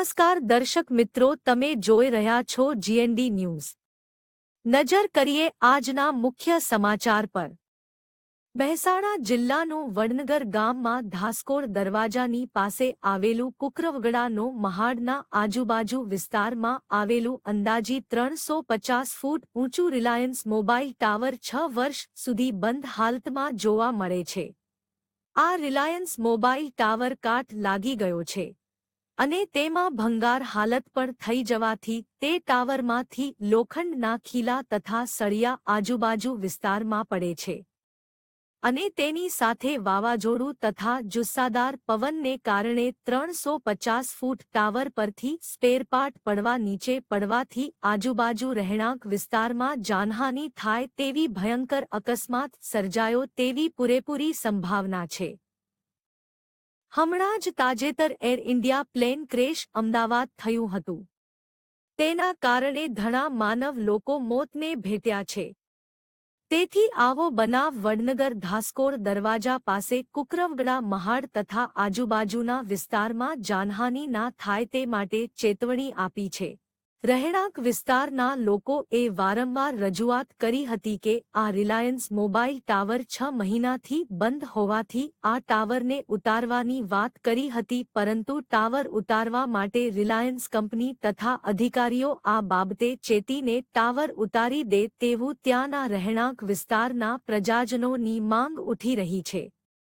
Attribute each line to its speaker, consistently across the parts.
Speaker 1: નમસ્કાર દર્શક મિત્રો, તમે જોઈ રહ્યા છો જીએનડી ન્યૂઝ. નજર કરીએ આજના મુખ્ય સમાચાર પર. મહેસાણા જિલ્લાનું વડનગર ગામમાં ધાસકોડ દરવાજાની પાસે આવેલું કુકરવગડાનો મહાડના આજુબાજુ વિસ્તારમાં આવેલું અંદાજી ત્રણસો પચાસ ફૂટ ઊંચું રિલાયન્સ મોબાઈલ ટાવર છ વર્ષ સુધી બંધ હાલતમાં જોવા મળે છે. આ રિલાયન્સ મોબાઈલ ટાવર કાટ લાગી ગયો છે. અને તેમાં ભંગાર હાલત પણ થઈ જવાથી તે ટાવરમાંથી લોખંડના ખીલા તથા સળિયા આજુબાજુ વિસ્તારમાં પડે છે. અને તેની સાથે વાવાઝોડું તથા જુસ્સાદાર પવનને કારણે ત્રણસો પચાસ ફૂટ ટાવર પરથી સ્પેરપાર્ટ પડવા નીચે પડવાથી આજુબાજુ રહેણાંક વિસ્તારમાં જાનહાની થાય તેવી ભયંકર અકસ્માત સર્જાયો તેવી પૂરેપૂરી સંભાવના છે. હમણાં જ તાજેતર air India plane crash Ahmedabad થયું હતું. તેના કારણે ઘણા માનવ લોકો મોતને ભેટ્યા છે. તેથી આવો બનાવ વડનગર ધાસકોર દરવાજા પાસે કુકરવગડા મહાડ તથા આજુબાજુના વિસ્તારમાં જાનહાનિ ના થાય તે માટે ચેતવણી આપી છે. રહેણાંક વિસ્તારના લોકોએ વારંવાર રજૂઆત કરી હતી કે આ રિલાયન્સ મોબાઈલ ટાવર છ મહિનાથી બંધ હોવાથી આ ટાવરને ઉતારવાની વાત કરી હતી, પરંતુ ટાવર ઉતારવા માટે રિલાયન્સ કંપની તથા અધિકારીઓ આ બાબતે ચેતીને ટાવર ઉતારી દે તેવું ત્યાંના રહેણાંક વિસ્તારના પ્રજાજનોની માંગ ઉઠી રહી છે.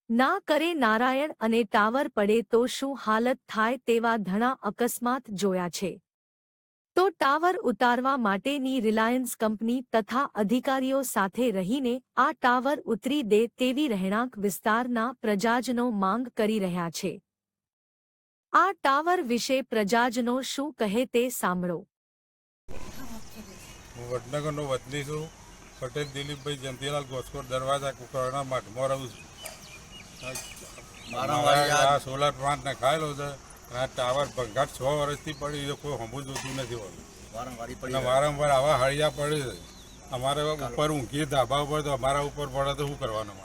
Speaker 1: ના કરે નારાયણ અને ટાવર પડે તો શું હાલત થાય તેવા ઘણા અકસ્માત જોયા છે. તો ટાવર ઉતારવા માટેની રિલાયન્સ કંપની તથા અધિકારીઓ સાથે રહીને આ ટાવર ઉતરી દે તેવી રહેણાંક વિસ્તારના પ્રજાજનો માંગ કરી રહ્યા છે. આ ટાવર વિશે પ્રજાજનો શું કહે તે સાંભળો.
Speaker 2: હું વડનગરનો વતની છું. પટેલ દિલીપભાઈ જંતીલાલ ગોસ્કોટ દરવાજા કુકરણા મઠમાં રહું છું. સોલાર પ્લાન્ટ નખાયેલો છે. આ ટાવર ભંગાટ છ વર્ષથી પડી છે કોઈ હમું જોતું નથી હોતું.
Speaker 3: વારંવાર
Speaker 2: આવા હળિયા પડે છે. અમારે ઉપર ઊંઘીએ ધાબા ઉપર તો અમારા ઉપર પડે તો શું કરવાનું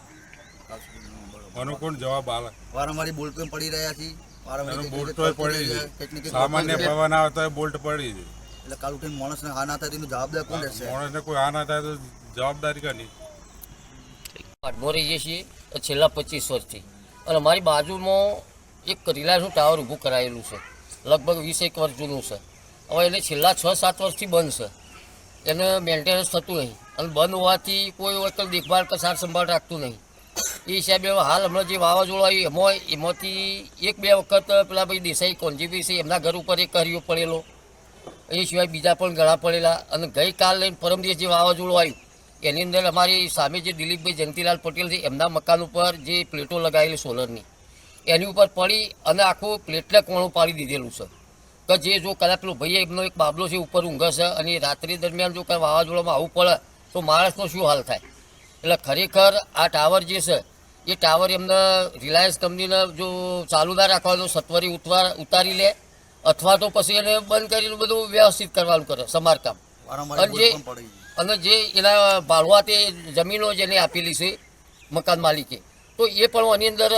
Speaker 2: આનો કોણ જવાબ આલે.
Speaker 3: વારંવાર બોલ્ટ પડી રહ્યા છે વારંવાર
Speaker 2: બોલ્ટ પડી છે સામાન્ય પવન આવે તો બોલ્ટ પડી છે
Speaker 3: એટલે કાલ ઉઠીને માણસને હા ના થાય તેનું જવાબદાર કોણ રહેશે?
Speaker 2: માણસને કોઈ આ ના થાય તો જવાબદારી કોની?
Speaker 4: આઠમો રહીએ છીએ છેલ્લા પચીસ વર્ષથી. અને મારી બાજુમાં એક રિલાયન્સનું ટાવર ઊભું કરાયેલું છે. લગભગ વીસ એક વર્ષ જૂનું છે. હવે એને છેલ્લા છ સાત વર્ષથી બંધ છે. એને મેન્ટેનન્સ થતું નહીં. અને બંધ હોવાથી કોઈ વખત દેખભાળ કે સાર સંભાળ રાખતું નહીં. એ હિસાબે હાલ હમણાં જે વાવાઝોડું આવ્યું એમાં એમાંથી એક બે વખત પેલા ભાઈ દેસાઈ કોંજીભાઈ છે, એમના ઘર ઉપર એક કર્યો પડેલો. એ સિવાય બીજા પણ ઘણા પડેલા. અને ગઈકાલે પરમ દિવસ જે વાવાઝોડું આવ્યું, એની અંદર અમારી સામે જે દિલીપભાઈ જયંતિલાલ પટેલ છે, એમના મકાન ઉપર જે પ્લેટો લગાવેલી સોલરની એની ઉપર પડી અને આખું પ્લેટને કોણું પાડી દીધેલું છે. કે જે જો કદાચ પેલો ભાઈ એમનો એક બાબલો છે ઉપર ઊંઘે છે અને રાત્રિ દરમિયાન જો કાંઈ વાવાઝોડામાં આવું પડે તો માણસનો શું હાલ થાય? એટલે ખરેખર આ ટાવર જે છે એ ટાવર એમને રિલાયન્સ કંપનીને જો ચાલુ ના રાખવાનો સત્વરી ઉતવા ઉતારી લે અથવા તો પછી એને બંધ કરીને બધું વ્યવસ્થિત કરવાનું કરે સમારકામ. અને જે. અને જે એના ભાડવા તે જમીનો જેને આપેલી છે મકાન માલિકે તો એ પણ આની અંદર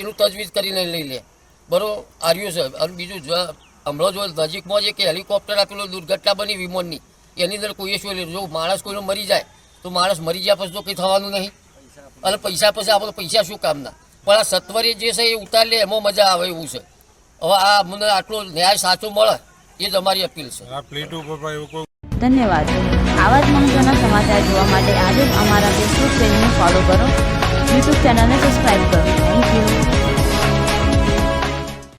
Speaker 4: એનું તજવીજ કરીને લઈ લે. બરોબર? આર્યું છે. અને બીજું હમણાં જો નજીકમાં જે કે હેલિકોપ્ટર આપેલું દુર્ઘટના બની વિમાનની એની અંદર કોઈએ શું લે જો માણસ કોઈનો મરી જાય તો માણસ મરી ગયા પછી તો કંઈ થવાનું નહીં. અને પૈસા પછી આપણે પૈસા શું કામના? પણ આ સત્વરે જે છે એ ઉતાર લે એમાં મજા આવે એવું છે. હવે આ મને આટલો ન્યાય સાચો મળે એ જ અમારી અપીલ છે.
Speaker 5: ધન્યવાદ. આવા જ મહત્વના સમાચાર જોવા માટે આજે જ અમારા ફેસબુક પેજને ફોલો કરો. YouTube channel ne subscribe. Thank you.